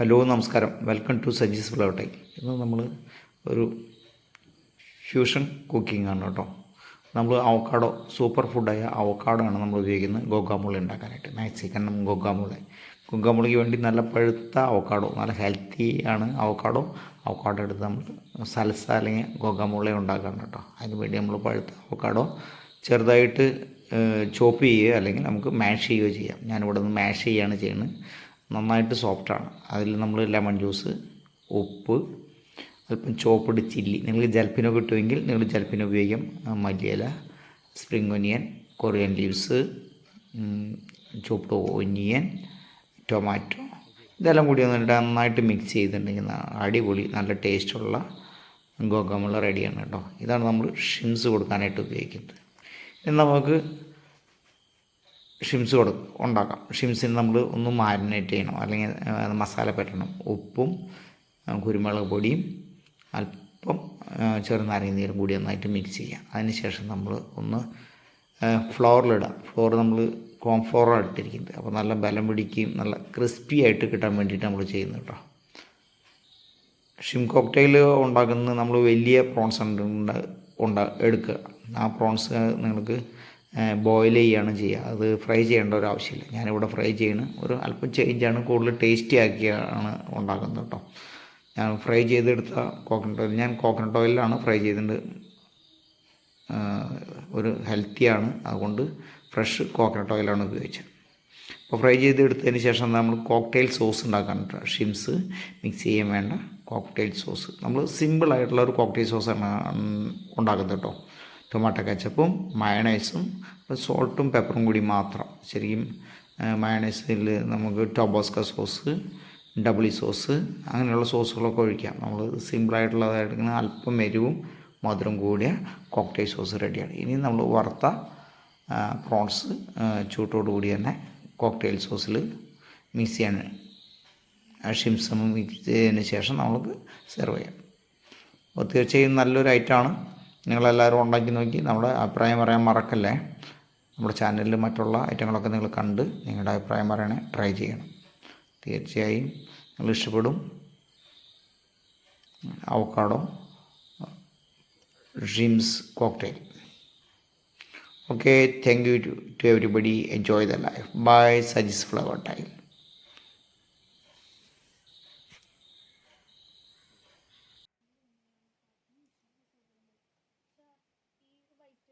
Hello നമസ്കാരം. Welcome to Saji's ഫ്ലവട്ടൈ ഇന്ന് നമ്മൾ ഒരു ഫ്യൂഷൻ കുക്കിംഗ് ആണ് കേട്ടോ. നമ്മൾ അവക്കാടോ സൂപ്പർ ഫുഡായ അവക്കാടോ ആണ് നമ്മൾ ഉപയോഗിക്കുന്നത്. ഗോഗാമുള ഉണ്ടാക്കാനായിട്ട്. മെക്സിക്കൻ ഗോഗാമുള ഗോഗാമുളയ്ക്ക് വേണ്ടി നല്ല പഴുത്ത അവക്കാടോ നല്ല ഹെൽത്തി ആണ് അവക്കാടോ അവക്കാടോ എടുത്ത് നമ്മൾ സൽസ അല്ലെങ്കിൽ ഗോഗാമുള ഉണ്ടാക്കണം കേട്ടോ. അതിന് വേണ്ടി നമ്മൾ പഴുത്ത അവക്കാടോ ചെറുതായിട്ട് ചോപ്പ് ചെയ്യുകയോ അല്ലെങ്കിൽ നമുക്ക് മാഷ് ചെയ്യുകയോ ചെയ്യാം. ഞാനിവിടെ നിന്ന് മാഷ് ചെയ്യുകയാണ് ചെയ്യുന്നത്. നന്നായിട്ട് സോഫ്റ്റാണ്. അതിൽ നമ്മൾ ലെമൺ ജ്യൂസ് ഉപ്പ് അല്പം ചോപ്പിട്ട് ചില്ലി. നിങ്ങൾക്ക് ജൽപ്പിനോ കിട്ടുമെങ്കിൽ നിങ്ങൾ ജൽപ്പിനോ ഉപയോഗിക്കാം. മല്ലിയില സ്പ്രിംഗ് ഒനിയൻ കൊറിയൻ ലീവ്സ് ചോപ്പിട്ട് ഒനിയൻ ടൊമാറ്റോ ഇതെല്ലാം കൂടി വന്നിട്ട് നന്നായിട്ട് മിക്സ് ചെയ്തിട്ടുണ്ടെങ്കിൽ അടിപൊളി നല്ല ടേസ്റ്റുള്ള ഗോഗമുള്ള റെഡിയാണ് കേട്ടോ. ഇതാണ് നമ്മൾ ഷിംസ് കൊടുക്കാനായിട്ട് ഉപയോഗിക്കുന്നത്. ഇനി നമുക്ക് ഷിംസ് കൊടു ഉണ്ടാക്കാം. ഷിംസിന് നമ്മൾ ഒന്ന് മാരിനേറ്റ് ചെയ്യണം. അല്ലെങ്കിൽ മസാല പറ്റണം ഉപ്പും കുരുമുളക് പൊടിയും അല്പം ചെറുനാരങ്ങ നീരും കൂടി നന്നായിട്ട് മിക്സ് ചെയ്യാം. അതിനുശേഷം നമ്മൾ ഒന്ന് ഫ്ലോറിലിടാം ഫ്ലോർ നമ്മൾ കോംഫ്ലോറാണ് ഇട്ടിരിക്കുന്നത്. അപ്പോൾ നല്ല ബലം പിടിക്കുകയും നല്ല ക്രിസ്പി ആയിട്ട് കിട്ടാൻ വേണ്ടിയിട്ട് നമ്മൾ ചെയ്യുന്നു കേട്ടോ. ഷിം കോക്ടെയിൽ ഉണ്ടാക്കുന്നത് നമ്മൾ വലിയ പ്രോൺസ് ഉണ്ട് ഉണ്ടാ എടുക്കുക. ആ പ്രോൺസ് നിങ്ങൾക്ക് ബോയിൽ ചെയ്യുകയാണ് ചെയ്യുക. അത് ഫ്രൈ ചെയ്യേണ്ട ഒരു ആവശ്യമില്ല. ഞാനിവിടെ ഫ്രൈ ചെയ്യണ്. ഒരു അല്പം ചേഞ്ചാണ് കൂടുതൽ ടേസ്റ്റി ആക്കിയാണ് ഉണ്ടാക്കുന്നത് കേട്ടോ ഞാൻ ഫ്രൈ ചെയ്തെടുത്ത കോക്കനട്ട് ഓയിൽ ഞാൻ കോക്കനട്ട് ഓയിലാണ് ഫ്രൈ ചെയ്തിട്ടുണ്ട് ഒരു ഹെൽത്തിയാണ് അതുകൊണ്ട് ഫ്രഷ് കോക്കനട്ട് ഓയിലാണ് ഉപയോഗിച്ചത്. അപ്പോൾ ഫ്രൈ ചെയ്തെടുത്തതിന് ശേഷം നമ്മൾ കോക്ടെയിൽ സോസ് ഉണ്ടാക്കാൻ ഷിംസ് മിക്സ് ചെയ്യാൻ വേണ്ട കോക്ടെയിൽ സോസ് നമ്മൾ സിമ്പിളായിട്ടുള്ള ഒരു കോക്ടെയിൽ സോസാണ് ഉണ്ടാക്കുന്നത് കേട്ടോ ടൊമാറ്റോ കച്ചപ്പും മയണൈസും സോൾട്ടും പെപ്പറും കൂടി മാത്രം. ശരിക്കും മയണൈസിൽ നമുക്ക് ടൊബോസ്ക സോസ് ഡബിൾ സോസ് അങ്ങനെയുള്ള സോസുകളൊക്കെ ഒഴിക്കാം. നമ്മൾ സിമ്പിളായിട്ടുള്ളതായിട്ട് അല്പം എരിവും മധുരം കൂടിയ കോക്ടെയിൽ സോസ് റെഡിയാണ് ഇനി നമ്മൾ വറുത്ത പ്രോൺസ് ചൂട്ടോട് കൂടി തന്നെ കോക്ടെയിൽ സോസിൽ മിക്സ് ചെയ്യാൻ ഷിംസം മിക്സ് ചെയ്തതിന് ശേഷം നമുക്ക് സെർവ് ചെയ്യാം. തീർച്ചയായും നല്ലൊരു ഐറ്റമാണ് നിങ്ങളെല്ലാവരും ഉണ്ടാക്കി നോക്കി നമ്മുടെ അഭിപ്രായം പറയാൻ മറക്കല്ലേ. നമ്മുടെ ചാനലിൽ മറ്റുള്ള ഐറ്റങ്ങളൊക്കെ നിങ്ങൾ കണ്ട് നിങ്ങളുടെ അഭിപ്രായം പറയണേ ട്രൈ ചെയ്യണം. തീർച്ചയായും നിങ്ങൾ ഇഷ്ടപ്പെടും. Avocado dreams cocktail. Okay thank you to everybody enjoy the life bye Saji's flower